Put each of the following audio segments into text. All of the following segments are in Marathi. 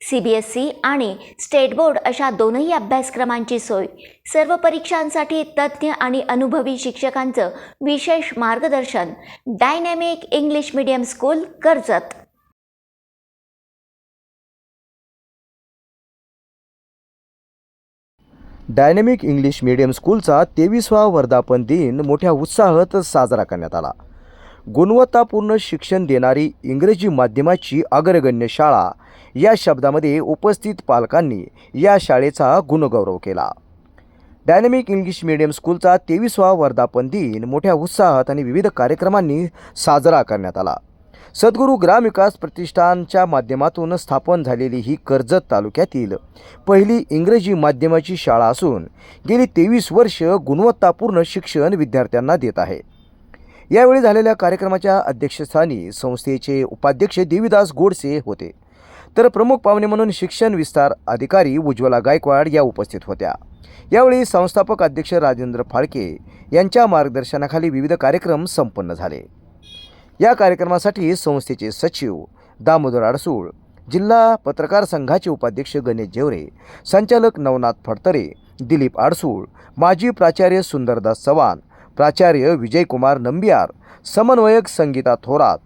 सी बी एस ई आणि स्टेट बोर्ड अशा दोनही अभ्यासक्रमांची सोय. सर्व परीक्षांसाठी तज्ज्ञ आणि अनुभवी शिक्षकांचं विशेष मार्गदर्शन dynamic English medium school Karjat. Dynamic English medium स्कूलचा तेवीसवा वर्धापन दिन मोठ्या उत्साहात साजरा करण्यात आला. गुणवत्तापूर्ण शिक्षण देणारी इंग्रजी माध्यमाची अग्रगण्य शाळा. या शब्दामध्ये उपस्थित पालकांनी या शाळेचा गुणगौरव केला. डायनॅमिक इंग्लिश मीडियम स्कूलचा तेवीसवा वर्धापन दिन मोठ्या उत्साहात आणि विविध कार्यक्रमांनी साजरा करण्यात आला. सद्गुरू ग्रामविकास प्रतिष्ठानच्या माध्यमातून स्थापन झालेली ही कर्जत तालुक्यातील पहिली इंग्रजी माध्यमाची शाळा असून गेली तेवीस वर्ष गुणवत्तापूर्ण शिक्षण विद्यार्थ्यांना देत आहे. यावेळी झालेल्या कार्यक्रमाच्या अध्यक्षस्थानी संस्थेचे उपाध्यक्ष देवीदास गोडसे होते. तर प्रमुख पाहुणे म्हणून शिक्षण विस्तार अधिकारी उज्ज्वला गायकवाड या उपस्थित होत्या. यावेळी संस्थापक अध्यक्ष राजेंद्र फाळके यांच्या मार्गदर्शनाखाली विविध कार्यक्रम संपन्न झाले. या कार्यक्रमासाठी संस्थेचे सचिव दामोदर आडसूळ जिल्हा पत्रकार संघाचे उपाध्यक्ष गणेश जेवरे संचालक नवनाथ फडतरे दिलीप आडसूळ माजी प्राचार्य सुंदरदास चव्हाण प्राचार्य विजयकुमार नंबियार समन्वयक संगीता थोरात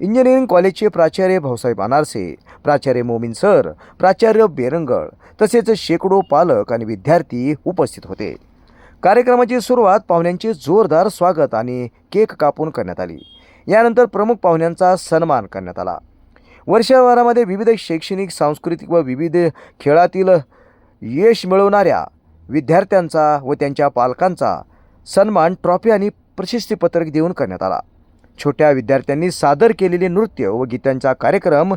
इंजिनिअरिंग कॉलेजचे प्राचार्य भाऊसाहेब अनारसे प्राचार्य मोमीन सर प्राचार्य बेरंगळ तसेच शेकडो पालक आणि विद्यार्थी उपस्थित होते. कार्यक्रमाची सुरुवात पाहुण्यांचे जोरदार स्वागत आणि केक कापून करण्यात आली. यानंतर प्रमुख पाहुण्यांचा सन्मान करण्यात आला. वर्षभरामध्ये विविध शैक्षणिक सांस्कृतिक व विविध खेळातील यश मिळवणाऱ्या विद्यार्थ्यांचा व त्यांच्या पालकांचा सन्मान ट्रॉफी आणि प्रशस्तीपत्रक देऊन करण्यात आला. छोट्या विद्यार्थ्यांनी सादर केलेले नृत्य व गीतांचा कार्यक्रम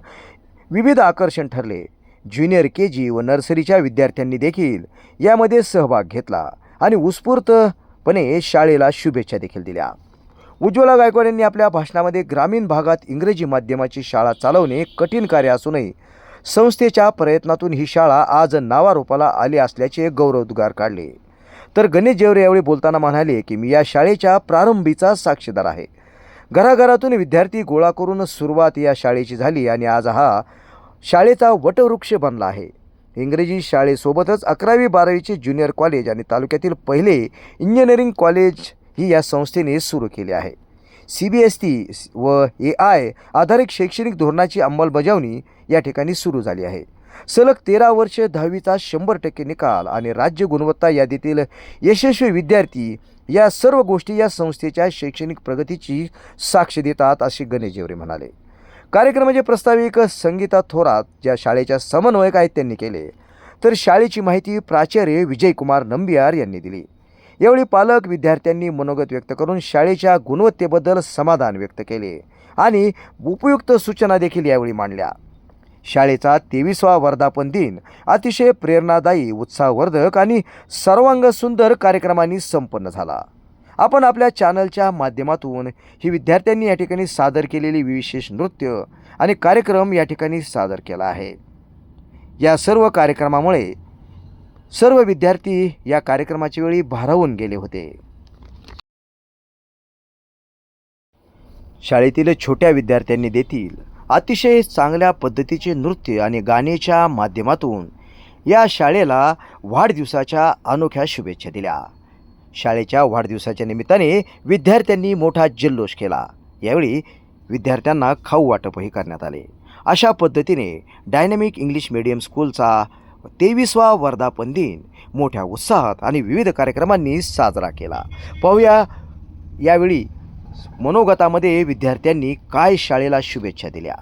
विविध आकर्षण ठरले. ज्युनियर के जी व नर्सरीच्या विद्यार्थ्यांनी देखील यामध्ये सहभाग घेतला आणि उत्स्फूर्तपणे शाळेला शुभेच्छा देखील दिल्या. उज्ज्वला गायकवाड यांनी आपल्या भाषणामध्ये ग्रामीण भागात इंग्रजी माध्यमाची शाळा चालवणे कठीण कार्य असूनही संस्थेच्या प्रयत्नातून ही शाळा आज नावारूपाला आली असल्याचे गौरवोद्गार काढले. तर गणेश जेवरे यावेळी बोलताना म्हणाले की मी या शाळेच्या प्रारंभीचा साक्षीदार आहे. घराघरातून विद्यार्थी गोळा करून सुरुवात या शाळेची झाली आणि आज हा शाळेचा वटवृक्ष बनला आहे. इंग्रजी शाळेसोबतच अकरावी बारावीचे ज्युनियर कॉलेज आणि तालुक्यातील पहिले इंजिनिअरिंग कॉलेज ही या संस्थेने सुरू केले आहे. सी बी एस टी व ए आय आधारित शैक्षणिक धोरणाची अंमलबजावणी या ठिकाणी सुरू झाली आहे. सलग तेरा वर्ष दहावीचा शंभर टक्के निकाल आणि राज्य गुणवत्ता यादीतील यशस्वी विद्यार्थी या सर्व गोष्टी या संस्थेच्या शैक्षणिक प्रगतीची साक्ष देतात असे गणेश जेवरे म्हणाले. कार्यक्रमाचे प्रस्ताविक संगीता थोरात ज्या शाळेच्या समन्वयक आहेत त्यांनी केले. तर शाळेची माहिती प्राचार्य विजयकुमार नंबियार यांनी दिली. यावेळी पालक विद्यार्थ्यांनी मनोगत व्यक्त करून शाळेच्या गुणवत्तेबद्दल समाधान व्यक्त केले आणि उपयुक्त सूचना देखील यावेळी मांडल्या. शाळेचा तेवीसवा वर्धापन दिन. अतिशय प्रेरणादायी उत्साहवर्धक आणि सर्वांग सुंदर कार्यक्रमांनी संपन्न झाला. आपण आपल्या चॅनलच्या माध्यमातून ही विद्यार्थ्यांनी या ठिकाणी सादर केलेली विशेष नृत्य आणि कार्यक्रम या ठिकाणी सादर केला आहे. या सर्व कार्यक्रमामुळे सर्व विद्यार्थी या कार्यक्रमाच्या वेळी भारावून गेले होते. शाळेतील छोट्या विद्यार्थ्यांनी देखील अतिशय चांगल्या पद्धतीचे नृत्य आणि गाण्याच्या माध्यमातून या शाळेला वाढदिवसाच्या अनोख्या शुभेच्छा दिल्या. शाळेच्या वाढदिवसाच्या निमित्ताने विद्यार्थ्यांनी मोठा जल्लोष केला. यावेळी विद्यार्थ्यांना खाऊ वाटपही करण्यात आले. अशा पद्धतीने डायनॅमिक इंग्लिश मीडियम स्कूलचा तेवीसवा वर्धापन दिन मोठ्या उत्साहात आणि विविध कार्यक्रमांनी साजरा केला. पाहूया यावेळी मनोगतामध्ये विद्यार्थ्यांनी काय शाळेला शुभेच्छा दिल्या?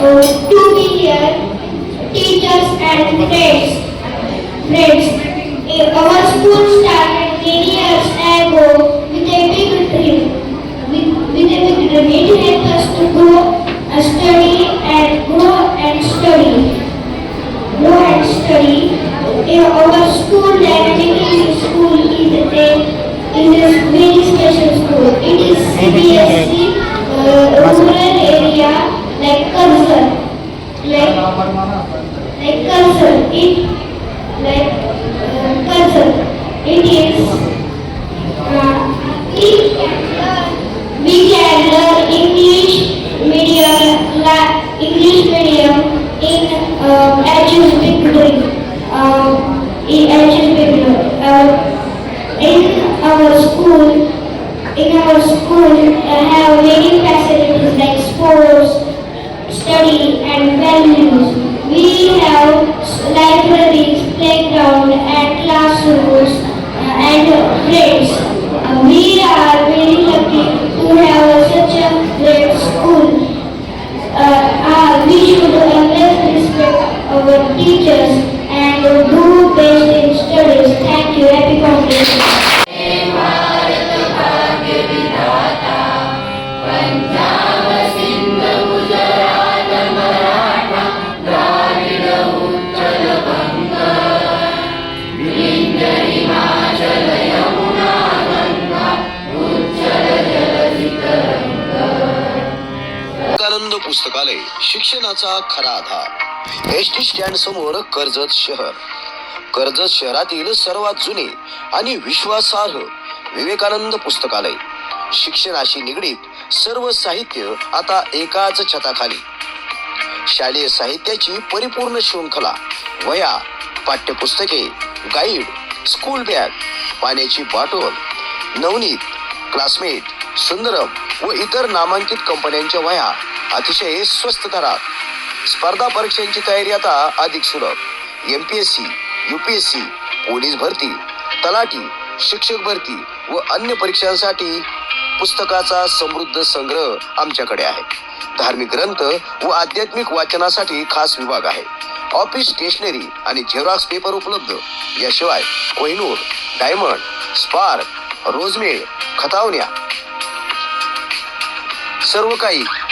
Uh, to be teachers and friends. Eh, our school started many years ago with a big dream. With, with a big dream, it helped us to grow, uh, study and grow and study. Grow and study. Eh, our in our school, in our school uh, have many पुस्तकालय शिक्षणाचा खरा आधार. एस टी स्टँड समोर कर्जत शहर. कर्जत शहरातील सर्वात जुने आणि विश्वासार्ह विवेकानंद पुस्तकालय. शिक्षणाशी निगडीत सर्व साहित्य आता एकाच छताखाली. शालेय साहित्याची परिपूर्ण शृंखला वया पाठ्यपुस्तके गाईड स्कूल बॅग पाण्याची बाटोल नवनीत क्लासमेट सुंदरम व इतर नामांकित कंपन्यांच्या वया अतिशय स्वस्त दरात स्पर्धा परीक्षांची तयारी आता अधिक सुलभ. M P S C U P S C police भरती तलाठी शिक्षक भरती व अन्य परीक्षांसाठी पुस्तकाचा समृद्ध संग्रह आमच्याकडे आहे. धार्मिक ग्रंथ व आध्यात्मिक वाचनासाठी खास विभाग आहे. ऑफिस स्टेशनरी आणि झेरॉक्स पेपर उपलब्ध. याशिवाय कोहिनूर डायमंड स्पार्क रोजमेळ खतावण्या. सर्व काही